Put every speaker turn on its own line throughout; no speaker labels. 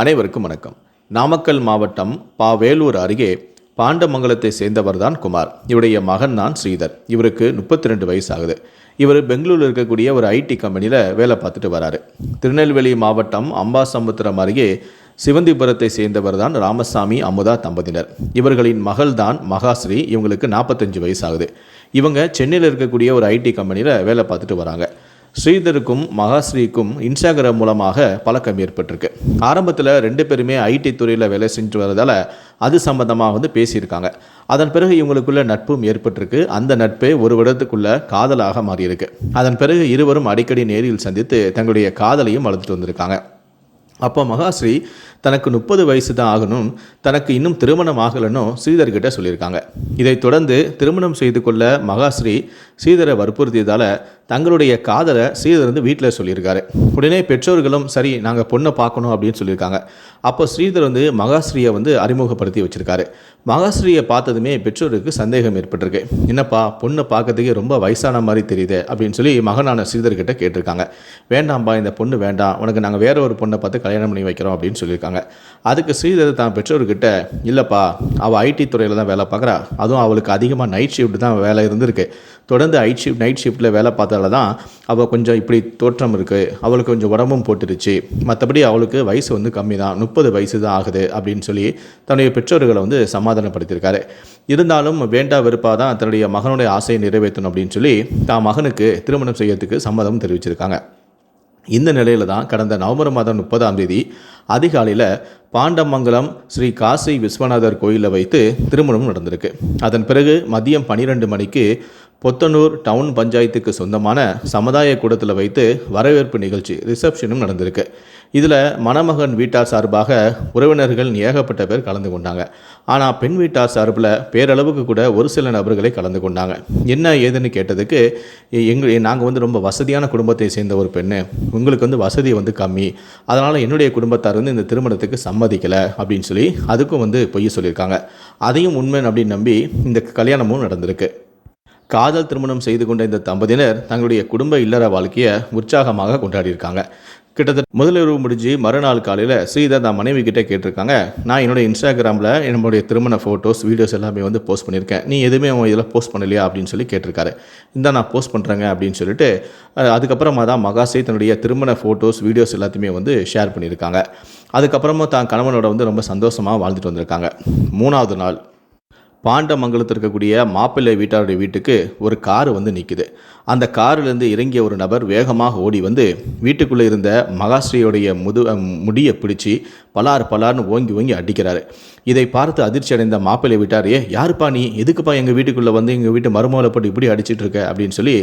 அனைவருக்கும் வணக்கம். நாமக்கல் மாவட்டம் பாவேலூர் அருகே பாண்டமங்கலத்தை சேர்ந்தவர் தான் குமார். இவருடைய மகன் தான் ஸ்ரீதர். இவருக்கு முப்பத்தி ரெண்டு வயசு ஆகுது இவர் பெங்களூரில் இருக்கக்கூடிய ஒரு ஐடி கம்பெனியில் வேலை பார்த்துட்டு வராரு. திருநெல்வேலி மாவட்டம் அம்பாசமுத்திரம் அருகே சிவந்திபுரத்தை சேர்ந்தவர் தான் ராமசாமி அமுதா தம்பதியினர். இவர்களின் மகள் தான் மகாஸ்ரீ. இவங்களுக்கு நாற்பத்தஞ்சு வயசாகுது. இவங்க சென்னையில் இருக்கக்கூடிய ஒரு ஐடி கம்பெனியில் வேலை பார்த்துட்டு வராங்க. ஸ்ரீதருக்கும் மகாஸ்ரீக்கும் இன்ஸ்டாகிராம் மூலமாக பழக்கம் ஏற்பட்டிருக்கு. ஆரம்பத்தில் ரெண்டு பேருமே ஐடி துறையில் வேலை செஞ்சு வரதால் அது சம்பந்தமாக வந்து பேசியிருக்காங்க. அதன் பிறகு இவங்களுக்குள்ள நட்பும் ஏற்பட்டிருக்கு. அந்த நட்பே ஒரு வருடத்துக்குள்ள காதலாக மாறியிருக்கு. அதன் பிறகு இருவரும் அடிக்கடி நேரில் சந்தித்து தங்களுடைய காதலையும் வளர்த்துட்டு வந்திருக்காங்க. அப்போ மகாஸ்ரீ தனக்கு முப்பது வயசு தான் ஆகணும். தனக்கு இன்னும் திருமணம் ஆகலன்னு ஸ்ரீதர்கிட்ட சொல்லியிருக்காங்க. இதைத் தொடர்ந்து திருமணம் செய்து கொள்ள மகாஸ்ரீ ஸ்ரீதரை வற்புறுத்தியதால் தங்களுடைய காதலை ஸ்ரீதர் வந்து வீட்டில் சொல்லியிருக்காரு. உடனே பெற்றோர்களும் சரி நாங்கள் பொண்ணை பார்க்கணும் அப்படின்னு சொல்லியிருக்காங்க. அப்போ ஸ்ரீதர் வந்து மகாஸ்ரீயை வந்து அறிமுகப்படுத்தி வச்சுருக்காரு. மகாஸ்ரீயை பார்த்ததுமே பெற்றோருக்கு சந்தேகம் ஏற்பட்டிருக்கு. என்னப்பா பொண்ணை பார்க்கறதுக்கே ரொம்ப வயசான மாதிரி தெரியுது அப்படின்னு சொல்லி மகனான ஸ்ரீதர்கிட்ட கேட்டிருக்காங்க. வேண்டாம்பா இந்த பொண்ணு வேண்டாம். உனக்கு நாங்கள் வேற ஒரு பொண்ணை பார்த்து கல்யாணம் பண்ணி வைக்கிறோம் அப்படின்னு சொல்லியிருக்காங்க. அதுக்கு ஸ்ரீதர் தான் பெற்றோர்கிட்ட இல்லைப்பா அவள் ஐடி துறையில் தான் வேலை பார்க்குறா. அதுவும் அவளுக்கு அதிகமாக நைட் ஷிஃப்ட் தான் வேலை இருந்திருக்கு. தொடர்ந்து ஐட் ஷிஃப்ட் நைட் ஷிஃப்ட்டில் வேலை பார்த்ததால தான் அவள் கொஞ்சம் இப்படி தோற்றம் இருக்குது அவளுக்கு கொஞ்சம் உடம்பும் போட்டுருச்சு மற்றபடி அவளுக்கு வயசு வந்து கம்மி தான். முப்பது வயசு தான் ஆகுது அப்படின்னு சொல்லி தன்னுடைய பெற்றோர்களை வந்து சமாதானப்படுத்தியிருக்காரு. இருந்தாலும் வேண்டா வெறுப்பாக தான் தன்னுடைய மகனுடைய ஆசையை நிறைவேற்றணும் அப்படின்னு சொல்லி தான் மகனுக்கு திருமணம் செய்யறதுக்கு சம்மதம் தெரிவிச்சிருக்காங்க. இந்த நிலையில தான் கடந்த நவம்பர் மாதம் முப்பதாம் தேதி அதிகாலையில் பாண்டமங்கலம் ஸ்ரீ காசி விஸ்வநாதர் கோயிலில் வைத்து திருமணம் நடந்திருக்கு. அதன் பிறகு மதியம் பன்னிரெண்டு மணிக்கு பொத்தனூர் டவுன் பஞ்சாயத்துக்கு சொந்தமான சமுதாய கூடத்தில் வைத்து வரவேற்பு நிகழ்ச்சி ரிசப்ஷனும் நடந்திருக்கு. இதில் மணமகன் வீட்டார் சார்பாக உறவினர்கள் ஏகப்பட்ட பேர் கலந்து கொண்டாங்க. ஆனால் பெண் வீட்டார் சார்பில் பேரளவுக்கு கூட ஒரு சில நபர்களை கலந்து கொண்டாங்க. என்ன ஏதுன்னு கேட்டதுக்கு எங்கள் நாங்கள் வந்து ரொம்ப வசதியான குடும்பத்தை சேர்ந்த ஒரு பெண்ணு. உங்களுக்கு வந்து வசதி வந்து கம்மி. அதனால் என்னுடைய குடும்பத்தார் வந்து இந்த திருமணத்துக்கு சம்மதிக்கலை அப்படின்னு சொல்லி அதுக்கும் வந்து பொய் சொல்லியிருக்காங்க. அதையும் உண்மை அப்படின்னு நம்பி இந்த கல்யாணமும் நடந்திருக்கு. காதல் திருமணம் செய்து கொண்ட இந்த தம்பதியினர் தங்களுடைய குடும்ப இல்லற வாழ்க்கையை உற்சாகமாக கொண்டாடியிருக்காங்க. கிட்டத்தட்ட முதலிரவு முடிஞ்சு மறுநாள் காலையில் ஸ்ரீதா தான் மனைவி கிட்டே கேட்டிருக்காங்க நான் என்னோட இன்ஸ்டாகிராமில் என்னுடைய திருமண ஃபோட்டோஸ் வீடியோஸ் எல்லாமே வந்து போஸ்ட் பண்ணியிருக்கேன். நீ எதுவுமே அவன் இதில் போஸ்ட் பண்ணலையா? அப்படின்னு சொல்லி கேட்டிருக்காரு. இந்த நான் போஸ்ட் பண்ணுறேங்க அப்படின்னு சொல்லிட்டு அதுக்கப்புறமா தான் மகாசே தன்னுடைய திருமண ஃபோட்டோஸ் வீடியோஸ் எல்லாத்தையுமே வந்து ஷேர் பண்ணியிருக்காங்க. அதுக்கப்புறமா தான் கணவனோட வந்து ரொம்ப சந்தோஷமாக வாழ்ந்துட்டு வந்திருக்காங்க. மூணாவது நாள் பாண்டமங்கலத்தில் இருக்கக்கூடிய மாப்பிள்ளை வீட்டாருடைய வீட்டுக்கு ஒரு கார் வந்து நிற்குது அந்த காரிலிருந்து இறங்கிய ஒரு நபர் வேகமாக ஓடி வந்து வீட்டுக்குள்ளே இருந்த மகாஸ்ரீயோடைய முது முடியை பிடிச்சி பலார் பலார்னு ஓங்கி ஓங்கி அடிக்கிறாரு. இதை பார்த்து அதிர்ச்சி அடைந்த மாப்பிள்ளை வீட்டார் ஏ யாருப்பா நீ? எதுக்குப்பா எங்கள் வீட்டுக்குள்ளே வந்து எங்கள் வீட்டு மருமகளை போட்டு இப்படி அடிச்சிட்டு இருக்க? அப்படின்னு சொல்லி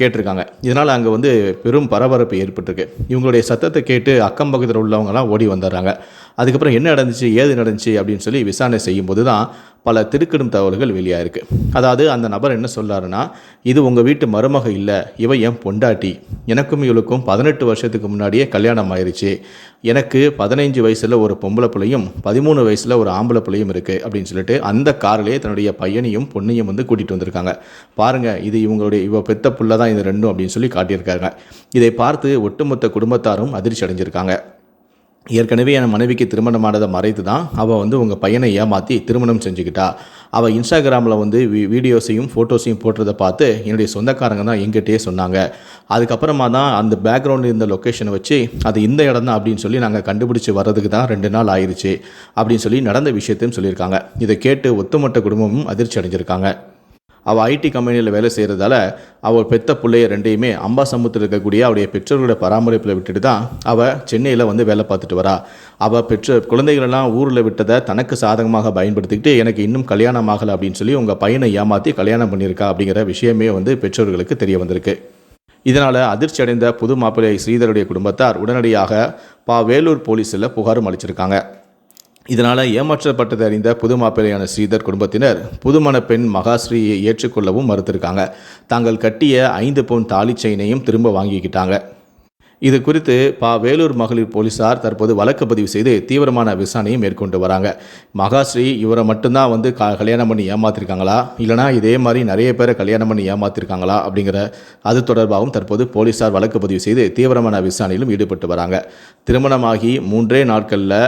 கேட்டிருக்காங்க. இதனால் அங்கே வந்து பெரும் பரபரப்பு ஏற்பட்டிருக்கு. இவங்களுடைய சத்தத்தை கேட்டு அக்கம் பக்கத்தில் உள்ளவங்கலாம் ஓடி வந்துடுறாங்க. அதுக்கப்புறம் என்ன நடந்துச்சு ஏது நடந்துச்சு அப்படின்னு சொல்லி விசாரணை செய்யும்போது தான் பல திருக்கடும் தகவல்கள் வெளியாயிருக்கு. அதாவது அந்த நபர் என்ன சொல்கிறாருன்னா இது உங்கள் வீட்டு மருமக இல்லை இவ என் பொண்டாட்டி. எனக்கும் இவளுக்கும் பதினெட்டு வருஷத்துக்கு முன்னாடியே கல்யாணம் ஆயிடுச்சு எனக்கு பதினைஞ்சு வயசில் ஒரு பொம்பளை பிள்ளையும் பதிமூணு வயசில் ஒரு ஆம்பளை பிள்ளையும் இருக்குது அப்படின்னு சொல்லிட்டு அந்த கார்லேயே தன்னுடைய பையனையும் பொண்ணையும் வந்து கூட்டிகிட்டு வந்திருக்காங்க. பாருங்கள் இது இவங்களுடைய இவ பெத்த புள்ள தான் இது ரெண்டும் அப்படின்னு சொல்லி காட்டியிருக்காங்க. இதை பார்த்து ஒட்டுமொத்த குடும்பத்தாரும் அதிர்ச்சி அடைஞ்சிருக்காங்க. ஏற்கனவே என் மனைவிக்கு திருமணமானதை மறைத்து தான் அவள் வந்து உங்கள் பையனை ஏமாற்றி திருமணம் செஞ்சுக்கிட்டா. அவள் இன்ஸ்டாகிராமில் வந்து வீ வீடியோஸையும் ஃபோட்டோஸையும் போட்டுறதை பார்த்து என்னுடைய சொந்தக்காரங்க தான் எங்கிட்டே சொன்னாங்க. அதுக்கப்புறமா தான் அந்த பேக்ரவுண்டில் இருந்த லொக்கேஷனை வச்சு அது இந்த இடம் தான் அப்படின்னு சொல்லி நாங்கள் கண்டுபிடிச்சி வர்றதுக்கு தான் ரெண்டு நாள் ஆயிடுச்சு அப்படின்னு சொல்லி நடந்த விஷயத்தையும் சொல்லியிருக்காங்க. இதை கேட்டு ஒத்துமொட்ட குடும்பமும் அதிர்ச்சி அடைஞ்சிருக்காங்க. அவள் ஐடி கம்பெனியில் வேலை செய்கிறதால அவள் பெத்த பிள்ளைய ரெண்டையுமே அம்பாசமுத்தில் இருக்கக்கூடிய அவருடைய பெற்றோர்களோட பராமரிப்பில் விட்டுட்டு தான் அவள் சென்னையில் வந்து வேலை பார்த்துட்டு வரா. அவள் பெற்ற குழந்தைகளெல்லாம் ஊரில் விட்டதை தனக்கு சாதகமாக பயன்படுத்திக்கிட்டு எனக்கு இன்னும் கல்யாணம் ஆகலை அப்படின்னு சொல்லி உங்கள் பையனை ஏமாற்றி கல்யாணம் பண்ணியிருக்கா அப்படிங்கிற விஷயமே வந்து பெற்றோர்களுக்கு தெரிய வந்திருக்கு. இதனால் அதிர்ச்சி அடைந்த புது மாப்பிள்ளை ஸ்ரீதருடைய குடும்பத்தார் உடனடியாக பா வேலூர் போலீஸில் புகாரும் அளிச்சிருக்காங்க. இதனால் ஏமாற்றப்பட்டது அறிந்த புது மாப்பிள்ளையான ஸ்ரீதர் குடும்பத்தினர் புதுமண பெண் மகாஸ்ரீயை ஏற்றுக்கொள்ளவும் மறுத்திருக்காங்க. தாங்கள் கட்டிய ஐந்து பவுன் தாலி செயினையும் திரும்ப வாங்கிக்கிட்டாங்க. இது குறித்து பா வேலூர் மகளிர் போலீசார் தற்போது வழக்கு பதிவு செய்து தீவிரமான விசாரணையை மேற்கொண்டு வராங்க. மகாஸ்ரீ இவரை மட்டும்தான் வந்து க கல்யாணம் பண்ணி ஏமாத்திருக்காங்களா? இல்லைனா இதே மாதிரி நிறைய பேரை கல்யாணம் பண்ணி ஏமாத்திருக்காங்களா? அப்படிங்கிற அது தொடர்பாகவும் தற்போது போலீசார் வழக்கு பதிவு செய்து தீவிரமான விசாரணையிலும் ஈடுபட்டு வராங்க. திருமணமாகி மூன்றே நாட்களில்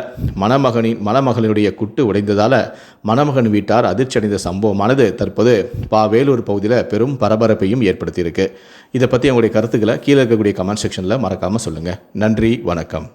மணமகனின் மணமகளினுடைய குட்டு உடைந்ததால் மணமகன் வீட்டார் அதிர்ச்சியடைந்த சம்பவமானது தற்போது பா வேலூர் பகுதியில் பெரும் பரபரப்பையும் ஏற்படுத்தியிருக்கு. இதை பற்றி உங்களுடைய கருத்துக்களை கீழே இருக்கக்கூடிய கமெண்ட் செக்ஷனில் மறக்காமல் சொல்லுங்கள் நன்றி வணக்கம்.